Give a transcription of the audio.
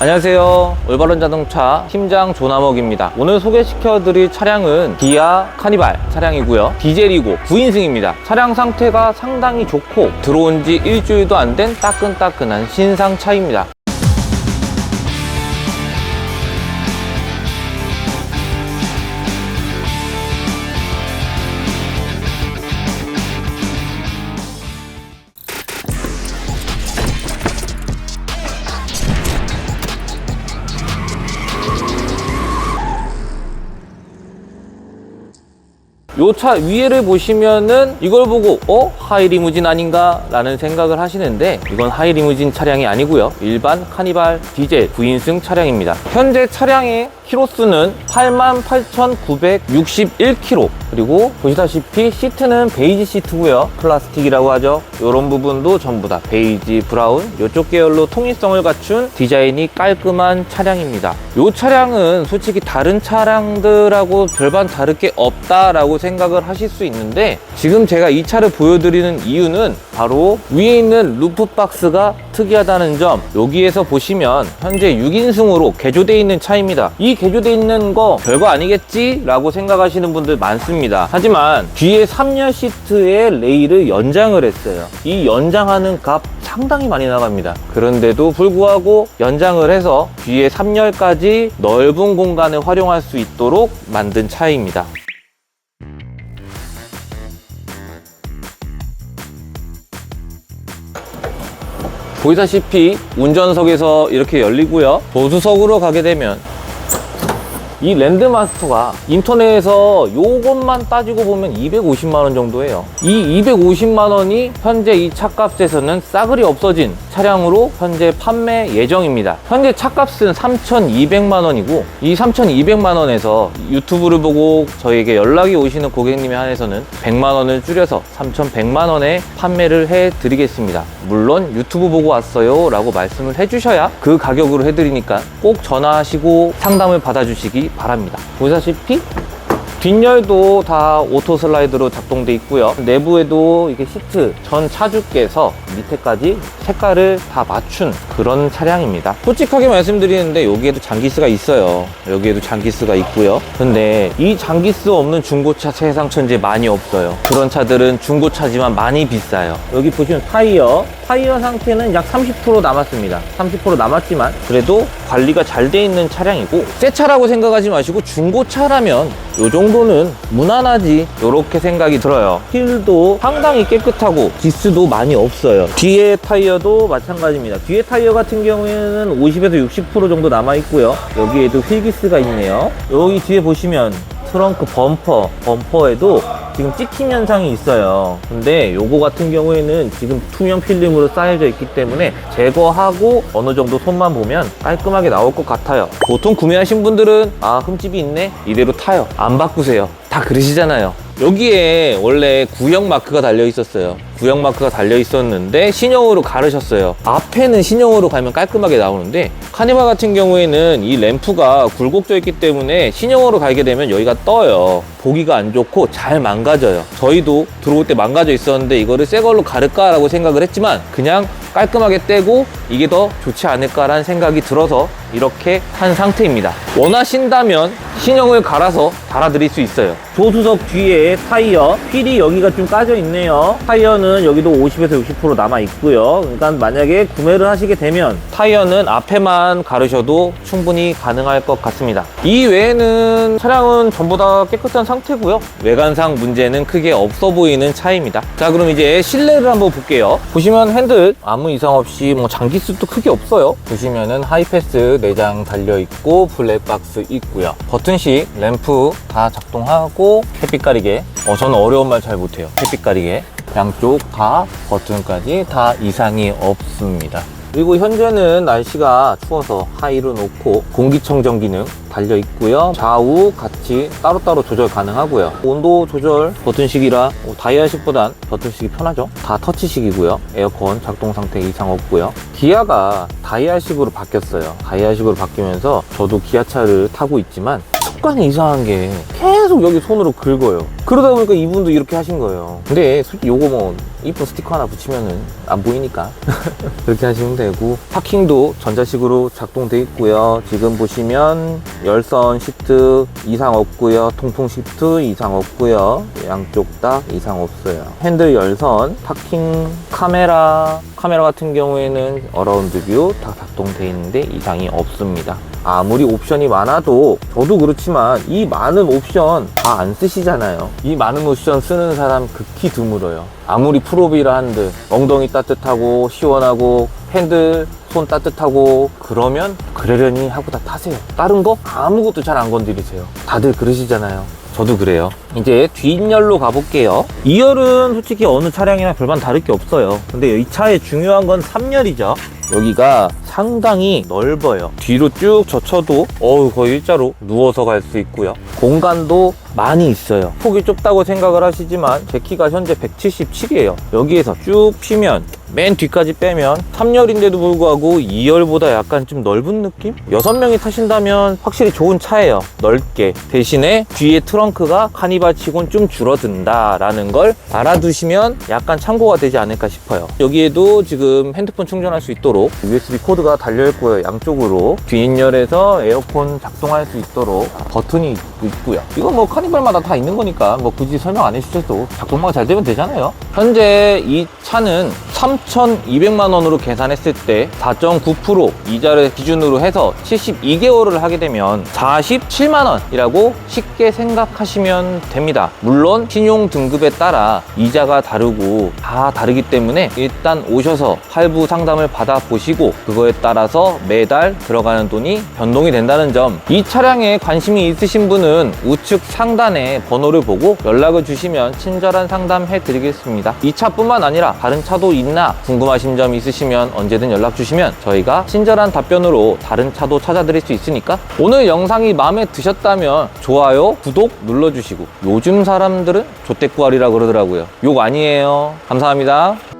안녕하세요. 올바른 자동차 팀장 조남옥입니다. 오늘 소개시켜 드릴 차량은 기아 카니발 차량이고요. 디젤이고 9인승입니다. 차량 상태가 상당히 좋고 들어온 지 일주일도 안 된 따끈따끈한 신상 차입니다. 요 차 위에를 보시면은 이걸 보고 어? 하이리무진 아닌가? 라는 생각을 하시는데 이건 하이리무진 차량이 아니고요. 일반 카니발 디젤 9인승 차량입니다. 현재 차량의 키로수는 88,961km 그리고 보시다시피 시트는 베이지 시트고요. 플라스틱이라고 하죠. 이런 부분도 전부 다 베이지 브라운 이쪽 계열로 통일성을 갖춘 디자인이 깔끔한 차량입니다. 이 차량은 솔직히 다른 차량들하고 별반 다를 게 없다라고 생각을 하실 수 있는데 지금 제가 이 차를 보여드리는 이유는 바로 위에 있는 루프 박스가 특이하다는 점 여기에서 보시면 현재 6인승으로 개조되어 있는 차입니다. 이 개조되어 있는 거 별거 아니겠지? 라고 생각하시는 분들 많습니다. 하지만 뒤에 3열 시트의 레일을 연장을 했어요. 이 연장하는 값 상당히 많이 나갑니다. 그런데도 불구하고 연장을 해서 뒤에 3열까지 넓은 공간을 활용할 수 있도록 만든 차입니다. 보이다시피 운전석에서 이렇게 열리고요. 보수석으로 가게 되면 이 랜드마스터가 인터넷에서 요것만 따지고 보면 250만 원 정도예요. 이 250만 원이 현재 이 차값에서는 싸그리 없어진 차량으로 현재 판매 예정입니다. 현재 차값은 3,200만 원이고 이 3,200만 원에서 유튜브를 보고 저에게 연락이 오시는 고객님에 한해서는 100만 원을 줄여서 3,100만 원에 판매를 해 드리겠습니다. 물론 유튜브 보고 왔어요 라고 말씀을 해주셔야 그 가격으로 해드리니까 꼭 전화하시고 상담을 받아주시기 바랍니다. 보시다시피 뒷열도 다 오토 슬라이드로 작동돼 있고요. 내부에도 이게 시트 전 차주께서 밑에까지 색깔을 다 맞춘 그런 차량입니다. 솔직하게 말씀드리는데 여기에도 장기스가 있어요. 여기에도 장기스가 있고요. 근데 이 장기스 없는 중고차 세상 천재 많이 없어요. 그런 차들은 중고차지만 많이 비싸요. 여기 보시면 타이어 타이어 상태는 약 30% 남았습니다. 30% 남았지만 그래도 관리가 잘 돼 있는 차량이고 새 차라고 생각하지 마시고 중고차라면 요 정도는 무난하지 이렇게 생각이 들어요. 휠도 상당히 깨끗하고 기스도 많이 없어요. 뒤에 타이어도 마찬가지입니다. 뒤에 타이어 같은 경우에는 50에서 60% 정도 남아 있고요. 여기에도 휠기스가 있네요. 여기 뒤에 보시면 트렁크 범퍼, 범퍼에도 지금 찍힘 현상이 있어요. 근데 요거 같은 경우에는 지금 투명 필름으로 쌓여져 있기 때문에 제거하고 어느 정도 손만 보면 깔끔하게 나올 것 같아요. 보통 구매하신 분들은 아 흠집이 있네 이대로 타요. 안 바꾸세요. 다 그러시잖아요. 여기에 원래 구형 마크가 달려 있었어요. 구형 마크가 달려 있었는데 신형으로 가르셨어요. 앞에는 신형으로 가면 깔끔하게 나오는데 카니발 같은 경우에는 이 램프가 굴곡져 있기 때문에 신형으로 가게 되면 여기가 떠요. 보기가 안 좋고 잘 망가져요. 저희도 들어올 때 망가져 있었는데 이거를 새 걸로 가를까라고 생각을 했지만 그냥 깔끔하게 떼고 이게 더 좋지 않을까라는 생각이 들어서 이렇게 한 상태입니다. 원하신다면 신형을 갈아서 달아드릴 수 있어요. 조수석 뒤에 타이어, 휠이 여기가 좀 까져 있네요. 타이어는 여기도 50에서 60% 남아 있고요. 그러니까 만약에 구매를 하시게 되면 타이어는 앞에만 가르셔도 충분히 가능할 것 같습니다. 이 외에는 차량은 전부 다 깨끗한 상태고요. 외관상 문제는 크게 없어 보이는 차입니다. 자, 그럼 이제 실내를 한번 볼게요. 보시면 핸들 아무 이상 없이 뭐 장기수도 크게 없어요. 보시면은 하이패스 내장 달려 있고 블랙박스 있고요. 버튼식 램프 다 작동하고 햇빛 가리개. 어, 저는 어려운 말 잘 못해요. 햇빛 가리개. 양쪽 다 버튼까지 다 이상이 없습니다. 그리고 현재는 날씨가 추워서 하이로 놓고 공기청정 기능 달려 있고요. 좌우 같이 따로따로 조절 가능하고요. 온도 조절 버튼식이라 뭐 다이아식보단 버튼식이 편하죠. 다 터치식이고요. 에어컨 작동 상태 이상 없고요. 기아가 다이아식으로 바뀌었어요. 다이아식으로 바뀌면서 저도 기아차를 타고 있지만 습관이 이상한 게 계속 여기 손으로 긁어요. 그러다 보니까 이분도 이렇게 하신 거예요. 근데 솔직히 요거 뭐 이쁜 스티커 하나 붙이면은 안 보이니까 그렇게 하시면 되고 파킹도 전자식으로 작동돼 있고요. 지금 보시면 열선 시트 이상 없고요. 통풍 시트 이상 없고요. 양쪽 다 이상 없어요. 핸들 열선, 파킹 카메라 카메라 같은 경우에는 어라운드 뷰 다 작동돼 있는데 이상이 없습니다. 아무리 옵션이 많아도 저도 그렇지만 이 많은 옵션 다 안 쓰시잖아요. 이 많은 옵션 쓰는 사람 극히 드물어요. 아무리 프로비라 한들 엉덩이 따뜻하고 시원하고 핸들 손 따뜻하고 그러면 그러려니 하고 다 타세요. 다른 거 아무것도 잘 안 건드리세요. 다들 그러시잖아요. 저도 그래요. 이제 뒷열로 가볼게요. 2열은 솔직히 어느 차량이나 별반 다를 게 없어요. 근데 이 차의 중요한 건 3열이죠. 여기가 상당히 넓어요. 뒤로 쭉 젖혀도 어우 거의 일자로 누워서 갈 수 있고요. 공간도 많이 있어요. 폭이 좁다고 생각을 하시지만 제 키가 현재 177이에요. 여기에서 쭉 피면 맨 뒤까지 빼면 3열인데도 불구하고 2열보다 약간 좀 넓은 느낌? 6명이 타신다면 확실히 좋은 차예요. 넓게. 대신에 뒤에 트렁크가 카니발 치곤 좀 줄어든다라는 걸 알아두시면 약간 참고가 되지 않을까 싶어요. 여기에도 지금 핸드폰 충전할 수 있도록 USB 코드가 달려있고요. 양쪽으로. 뒷열에서 에어컨 작동할 수 있도록 버튼이 있고요. 이건 뭐 카니발마다 다 있는 거니까 뭐 굳이 설명 안 해주셔도 작동만 잘 되면 되잖아요. 현재 이 차는 3,200만 원으로 계산했을 때 4.9% 이자를 기준으로 해서 72개월을 하게 되면 47만 원이라고 쉽게 생각하시면 됩니다. 물론 신용 등급에 따라 이자가 다르고 다 다르기 때문에 일단 오셔서 할부 상담을 받아 보시고 그거에 따라서 매달 들어가는 돈이 변동이 된다는 점. 이 차량에 관심이 있으신 분은 우측 상단에 번호를 보고 연락을 주시면 친절한 상담 해 드리겠습니다. 이 차뿐만 아니라 다른 차도 있나 궁금하신 점 있으시면 언제든 연락 주시면 저희가 친절한 답변으로 다른 차도 찾아드릴 수 있으니까 오늘 영상이 마음에 드셨다면 좋아요, 구독 눌러주시고 요즘 사람들은 조태꾸알이라 그러더라고요. 욕 아니에요. 감사합니다.